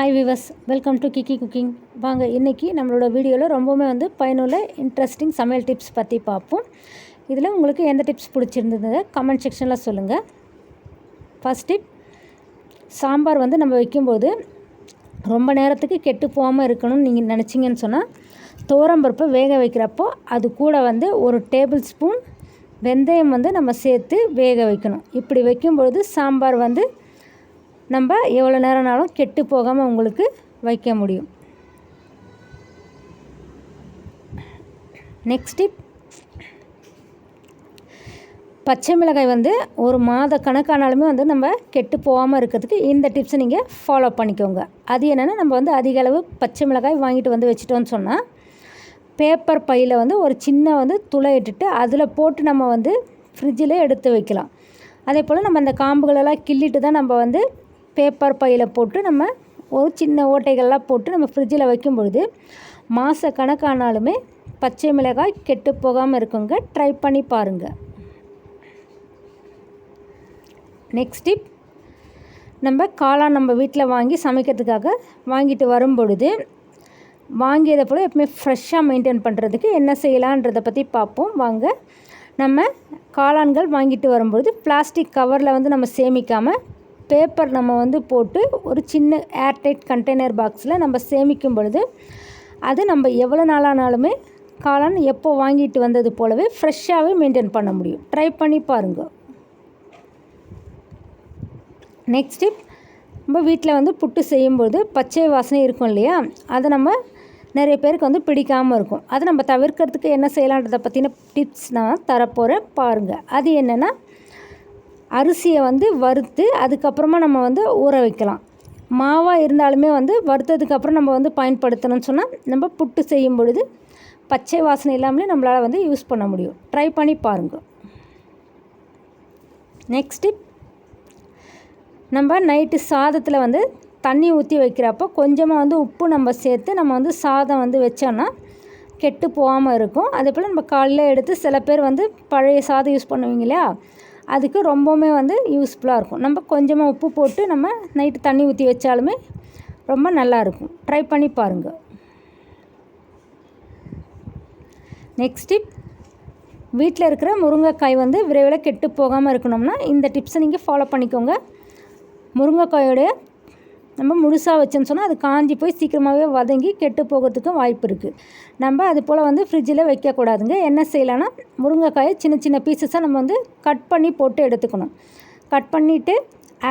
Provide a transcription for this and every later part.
Hi viewers welcome to Kiki cooking வாங்க இன்றைக்கி நம்மளோட வீடியோவில் ரொம்பவுமே வந்து பயனுள்ள இன்ட்ரெஸ்டிங் சமையல் டிப்ஸ் பற்றி பார்ப்போம். இதில் உங்களுக்கு எந்த டிப்ஸ் பிடிச்சிருந்தது கமெண்ட் செக்ஷனில் சொல்லுங்கள் ஃபஸ்ட் டிப் சாம்பார் வந்து நம்ம வைக்கும்போது ரொம்ப நேரத்துக்கு கெட்டு போகாமல் இருக்கணும்னு நீங்கள் நினச்சிங்கன்னு சொன்னால் துவரம்பருப்பை வேக வைக்கிறப்போ அது கூட வந்து ஒரு டேபிள் ஸ்பூன் வெந்தயம் வந்து நம்ம சேர்த்து வேக வைக்கணும். இப்படி வைக்கும்பொழுது சாம்பார் வந்து நம்ம எவ்வளோ நேரம்னாலும் கெட்டு போகாமல் உங்களுக்கு வைக்க முடியும். நெக்ஸ்ட் டிப் பச்சை மிளகாய் வந்து ஒரு மாத கணக்கானாலுமே வந்து நம்ம கெட்டு போகாமல் இருக்கிறதுக்கு இந்த டிப்ஸை நீங்கள் ஃபாலோ பண்ணிக்கோங்க. அது என்னென்னா நம்ம வந்து அதிக அளவு பச்சை மிளகாய் வாங்கிட்டு வந்து வச்சிட்டோம்னு சொன்னால் பேப்பர் பையில் வந்து ஒரு சின்ன வந்து துளை இட்டுட்டு அதில் போட்டு நம்ம வந்து ஃப்ரிட்ஜில் எடுத்து வைக்கலாம். அதே போல் நம்ம அந்த காம்புகளெல்லாம் கிள்ளிட்டு தான் நம்ம வந்து பேப்பர் பையில் போட்டு நம்ம ஒரு சின்ன ஓட்டைகள்லாம் போட்டு நம்ம ஃப்ரிட்ஜில் வைக்கும் பொழுது மாத கணக்கானாலுமே பச்சை மிளகாய் கெட்டு போகாமல் இருக்குங்க. ட்ரை பண்ணி பாருங்கள் நெக்ஸ்ட் டிப் நம்ம காளான் நம்ம வீட்டில் வாங்கி சமைக்கிறதுக்காக வாங்கிட்டு வரும் பொழுது வாங்கியதை போல் எப்பவுமே ஃப்ரெஷ்ஷாக மெயின்டைன் பண்ணுறதுக்கு என்ன செய்யலான்றதை பற்றி பார்ப்போம். வாங்க. நம்ம காளான்கள் வாங்கிட்டு வரும்பொழுது பிளாஸ்டிக் கவரில் வந்து நம்ம சேமிக்காமல் பேப்பர் நம்ம வந்து போட்டு ஒரு சின்ன ஏர்டைட் கண்டெய்னர் பாக்ஸில் நம்ம சேமிக்கும் பொழுது அது நம்ம எவ்வளோ நாளானாலுமே காளான் எப்போ வாங்கிட்டு வந்தது போலவே ஃப்ரெஷ்ஷாகவே மெயின்டைன் பண்ண முடியும். ட்ரை பண்ணி பாருங்கள் நெக்ஸ்ட் டிப் நம்ம வீட்டில் வந்து புட்டு செய்யும்போது பச்சை வாசனை இருக்கும் இல்லையா? அதை நம்ம நிறைய பேருக்கு வந்து பிடிக்காமல் இருக்கும். அதை நம்ம தவிர்க்கிறதுக்கு என்ன செய்யலான்றதை பற்றின டிப்ஸ் நான் தரப்போகிறேன் பாருங்கள் அது என்னென்னா அரிசியை வந்து வறுத்து அதுக்கப்புறமா நம்ம வந்து ஊற வைக்கலாம். மாவாக இருந்தாலுமே வந்து வறுத்ததுக்கப்புறம் நம்ம வந்து பயன்படுத்தணும்னு சொன்னால் நம்ம புட்டு செய்யும் பொழுது பச்சை வாசனை இல்லாமலே நம்மளால் வந்து யூஸ் பண்ண முடியும். ட்ரை பண்ணி பாருங்கள் நெக்ஸ்ட்டு நம்ம நைட்டு சாதத்தில் வந்து தண்ணி ஊற்றி வைக்கிறப்போ கொஞ்சமாக வந்து உப்பு நம்ம சேர்த்து நம்ம வந்து சாதம் வந்து வச்சோன்னா கெட்டு போகாமல் இருக்கும். அதே போல் நம்ம காலையில் எடுத்து சில பேர் வந்து பழைய சாதம் யூஸ் பண்ணுவீங்க இல்லையா? அதுக்கு ரொம்பவுமே வந்து யூஸ்ஃபுல்லாக இருக்கும். நம்ம கொஞ்சமாக உப்பு போட்டு நம்ம நைட்டு தண்ணி ஊற்றி வச்சாலுமே ரொம்ப நல்லாயிருக்கும் ட்ரை பண்ணி பாருங்கள் நெக்ஸ்ட் டிப் வீட்டில் இருக்கிற முருங்கைக்காய் வந்து விரைவில் கெட்டு போகாமல் இருக்கணும்னா இந்த டிப்ஸை நீங்கள் ஃபாலோ பண்ணிக்கோங்க. முருங்கைக்காயோடைய நம்ம முழுசாக வச்சோன்னு சொன்னால் அது காஞ்சி போய் சீக்கிரமாகவே வதங்கி கெட்டு போகிறதுக்கும் வாய்ப்பு இருக்குது நம்ம அது போல் வந்து ஃப்ரிட்ஜில் வைக்கக்கூடாதுங்க என்ன செய்யலான்னா முருங்கைக்காயை சின்ன சின்ன பீசஸாக நம்ம வந்து கட் பண்ணி போட்டு எடுத்துக்கணும். கட் பண்ணிவிட்டு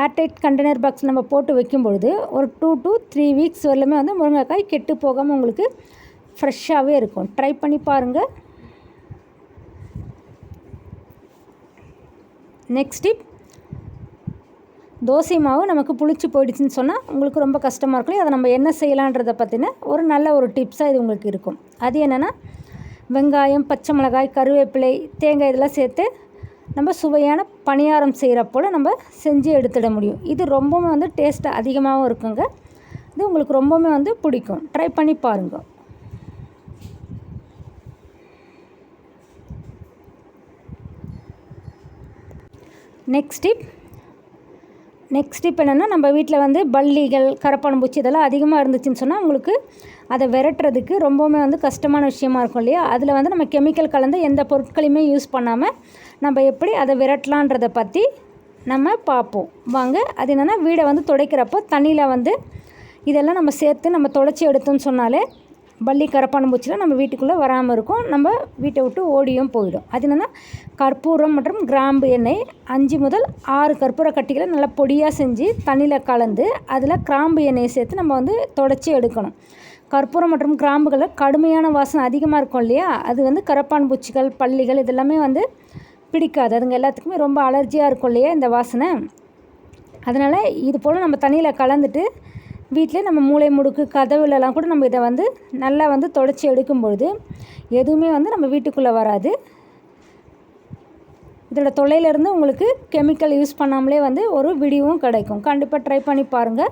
ஏர்டைட் கண்டெய்னர் பாக்ஸ் நம்ம போட்டு வைக்கும் பொழுது ஒரு டூ டு த்ரீ வீக்ஸ் வரலுமே வந்து முருங்கைக்காய் கெட்டு போகாமல் உங்களுக்கு ஃப்ரெஷ்ஷாகவே இருக்கும். ட்ரை பண்ணி பாருங்கள் நெக்ஸ்ட் டிப் தோசை மாவு நமக்கு புளிச்சு போயிடுச்சுன்னு சொன்னால் உங்களுக்கு ரொம்ப கஷ்டமாக இருக்கும். அதை நம்ம என்ன செய்யலான்றதை பற்றின ஒரு நல்ல ஒரு டிப்ஸாக இது உங்களுக்கு இருக்கும். அது என்னென்னா வெங்காயம் பச்சை மிளகாய் கருவேப்பிலை தேங்காய் இதெல்லாம் சேர்த்து நம்ம சுவையான பணியாரம் செய்கிறப்போல நம்ம செஞ்சு எடுத்துட முடியும். இது ரொம்பவுமே வந்து டேஸ்ட்டு அதிகமாகவும் இருக்குங்க. இது உங்களுக்கு ரொம்பவுமே வந்து பிடிக்கும். ட்ரை பண்ணி பாருங்கள் நெக்ஸ்ட் டிப் நெக்ஸ்ட் இப்போ என்னென்னா நம்ம வீட்டில் வந்து பல்லிகள் கரப்பான்பூச்சி இதெல்லாம் அதிகமாக இருந்துச்சுன்னு சொன்னால் உங்களுக்கு அதை விரட்டுறதுக்கு ரொம்பவுமே வந்து கஷ்டமான விஷயமா இருக்கும் இல்லையா? அதில் வந்து நம்ம கெமிக்கல் கலந்து எந்த பொருட்களையுமே யூஸ் பண்ணாமல் நம்ம எப்படி அதை விரட்டலான்றதை பற்றி நம்ம பார்ப்போம். வாங்க அது என்னென்னா வீடை வந்து துடைக்கிறப்போ தண்ணியில் வந்து இதெல்லாம் நம்ம சேர்த்து நம்ம தொடச்சி எடுத்தோம்னு சொன்னாலே பள்ளி கரப்பான் பூச்சிலாம் நம்ம வீட்டுக்குள்ளே வராமல் இருக்கும். நம்ம வீட்டை விட்டு ஓடியும் போயிடும். அது என்னென்னா கற்பூரம் மற்றும் கிராம்பு எண்ணெய் அஞ்சு முதல் ஆறு கற்பூர கட்டிகளை நல்லா பொடியாக செஞ்சு தண்ணியில் கலந்து அதில் கிராம்பு எண்ணெயை சேர்த்து நம்ம வந்து தொடச்சி எடுக்கணும். கற்பூரம் மற்றும் கிராம்புகளில் கடுமையான வாசனை அதிகமாக இருக்கும் இல்லையா? அது வந்து கரப்பான் பூச்சிகள் பள்ளிகள் இதெல்லாமே வந்து பிடிக்காது. அதுங்க எல்லாத்துக்குமே ரொம்ப அலர்ஜியாக இருக்கும் இல்லையா இந்த வாசனை? அதனால் இது போல் நம்ம தண்ணியில் கலந்துட்டு வீட்டில் நம்ம மூளை முடுக்கு கதவுலலாம் கூட நம்ம இதை வந்து நல்லா வந்து தொடச்சி எடுக்கும்பொழுது எதுவுமே வந்து நம்ம வீட்டுக்குள்ளே வராது. இதோட தொல்லையிலேருந்து உங்களுக்கு கெமிக்கல் யூஸ் பண்ணாமலே வந்து ஒரு விடிவும் கிடைக்கும். கண்டிப்பாக ட்ரை பண்ணி பாருங்கள்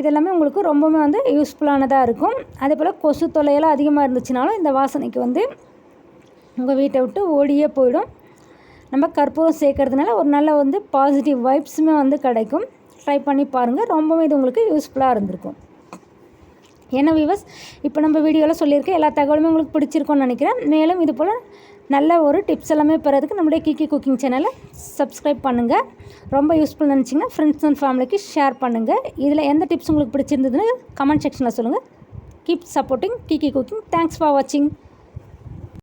இதெல்லாமே உங்களுக்கு ரொம்பவுமே வந்து யூஸ்ஃபுல்லானதாக இருக்கும். அதே போல் கொசு தொல்லையெல்லாம் அதிகமாக இருந்துச்சுனாலும் இந்த வாசனைக்கு வந்து உங்கள் வீட்டை விட்டு ஓடியே போயிடும். நம்ம கற்பூரம் சேர்க்கறதுனால ஒரு நல்ல வந்து பாசிட்டிவ் வைப்ஸுமே வந்து கிடைக்கும். ட்ரை பண்ணி பாருங்கள் ரொம்பவே இது உங்களுக்கு யூஸ்ஃபுல்லாக இருந்திருக்கும். என்ன வியூவர்ஸ் இப்போ நம்ம வீடியோவில் சொல்லியிருக்கேன் எல்லா தகவலுமே உங்களுக்கு பிடிச்சிருக்கோன்னு நினைக்கிறேன். மேலும் இது போல் நல்ல ஒரு டிப்ஸ் எல்லாமே பெறதுக்கு நம்மளுடைய கிக்கி குக்கிங் சேனலை சப்ஸ்கிரைப் பண்ணுங்கள் ரொம்ப யூஸ்ஃபுல் நினச்சிங்கன்னா ஃப்ரெண்ட்ஸ் அண்ட் ஃபேமிலிக்கு ஷேர் பண்ணுங்கள் இதில் எந்த டிப்ஸ் உங்களுக்கு பிடிச்சிருந்ததுன்னு கமெண்ட் செக்ஷனில் சொல்லுங்கள் keep supporting Kiki cooking thanks for வாட்சிங்